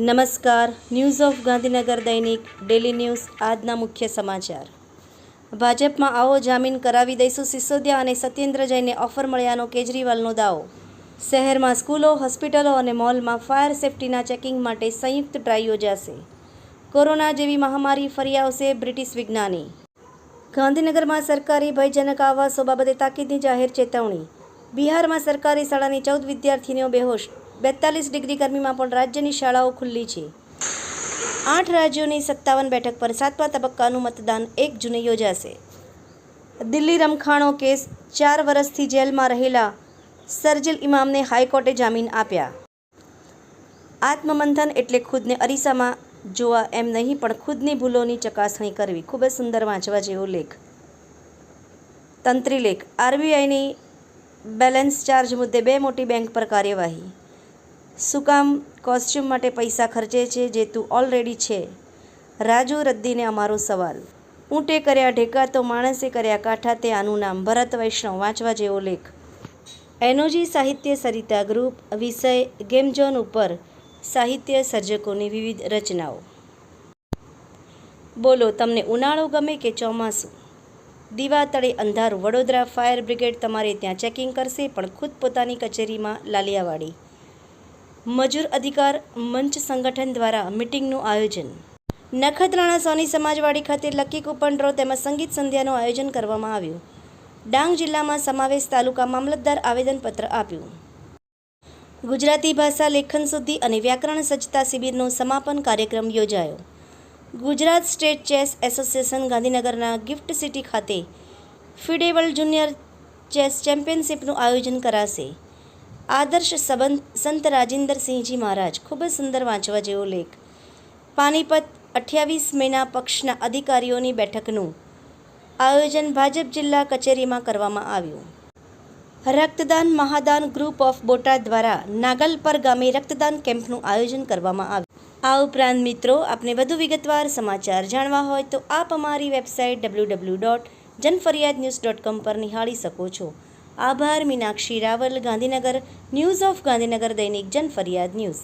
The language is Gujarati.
નમસ્કાર. ન્યૂઝ ઓફ ગાંધીનગર દૈનિક ડેલી ન્યૂઝ આજના મુખ્ય સમાચાર. ભાજપમાં આવો જામીન કરાવી દઈશું સિસોદિયા અને સત્યેન્દ્ર જૈને ઓફર મળ્યાનો કેજરીવાલનો દાવો. શહેરમાં સ્કૂલો, હોસ્પિટલો અને મોલમાં ફાયર સેફટીના ચેકિંગ માટે સંયુક્ત ડ્રાઈવ યોજાશે. કોરોના જેવી મહામારી ફરી આવશે બ્રિટિશ વિજ્ઞાની. ગાંધીનગરમાં સરકારી ભયજનક આવાસો બાબતે તાકીદની જાહેર ચેતવણી. બિહારમાં સરકારી શાળાની ચૌદ વિદ્યાર્થીનીઓ બેહોશ. બેતાલીસ ડિગ્રી ગરમીમાં પણ રાજ્યની શાળાઓ ખુલ્લી છે. આઠ રાજ્યોની સત્તાવન બેઠક પર સાતમા તબક્કાનું મતદાન એક જૂને યોજાશે. દિલ્હી રમખાણો કેસ ચાર વર્ષથી જેલમાં રહેલા સર્જિલ ઇમામને હાઈકોર્ટે જામીન આપ્યા. આત્મમંથન એટલે ખુદને અરીસામાં જોવા એમ નહીં, પણ ખુદની ભૂલોની ચકાસણી કરવી. ખૂબ જ સુંદર વાંચવા જેવો લેખ. તંત્રી લેખ. આરબીઆઈની બેલેન્સ ચાર્જ મુદ્દે બે મોટી બેંક પર કાર્યવાહી. શું કામ કોસ્ચ્યુમ માટે પૈસા ખર્ચે છે જે તું ઓલરેડી છે? રાજુ રદ્દીને અમારો સવાલ. ઊંટે કર્યા ઢેકા તો માણસે કર્યા કાંઠા તે આનું નામ ભરત વૈષ્ણવ વાંચવા જેવો લેખ. એનોજી સાહિત્ય સરિતા ગ્રુપ વિષય ગેમઝોન ઉપર સાહિત્ય સર્જકોની વિવિધ રચનાઓ. બોલો, તમને ઉનાળો ગમે કે ચોમાસું? દીવા તળે અંધારું વડોદરા ફાયર બ્રિગેડ તમારે ત્યાં ચેકિંગ કરશે પણ ખુદ પોતાની કચેરીમાં લાલિયાવાડી. મજૂર અધિકાર મંચ સંગઠન દ્વારા મિટિંગનું આયોજન. નખત્રાણા સોની સમાજવાડી ખાતે લકી કૂપન ડ્રો તેમજ સંગીત સંધ્યાનું આયોજન કરવામાં આવ્યું. ડાંગ જિલ્લામાં સમાવેશ તાલુકા મામલતદાર આવેદનપત્ર આપ્યું. ગુજરાતી ભાષા લેખન શુદ્ધિ અને વ્યાકરણ સજ્જતા શિબિરનો સમાપન કાર્યક્રમ યોજાયો. ગુજરાત સ્ટેટ ચેસ એસોસિએશન ગાંધીનગરના ગિફ્ટ સિટી ખાતે ફિડેબલ જુનિયર ચેસ ચેમ્પિયનશિપનું આયોજન કરાશે. આદર્શ સંબંધ સંત રાજેન્દ્રસિંહજી મહારાજ, ખૂબ જ સુંદર વાંચવા જેવો લેખ. પાનીપત અઠ્યાવીસ મેના પક્ષના અધિકારીઓની બેઠકનું આયોજન ભાજપ જિલ્લા કચેરીમાં કરવામાં આવ્યું. રક્તદાન મહાદાન ગ્રુપ ઓફ બોટાદ દ્વારા નાગલપર ગામે રક્તદાન કેમ્પનું આયોજન કરવામાં આવ્યું. આ ઉપરાંત મિત્રો, આપને વધુ વિગતવાર સમાચાર જાણવા હોય તો આપ અમારી website W W dot Janfariyad news dot com પર નિહાળી શકો છો. આભાર મીનાક્ષી રાવલ ગાંધીનગર ન્યૂઝ ઓફ ગાંધીનગર દૈનિક જનફરિયાદ ન્યૂઝ.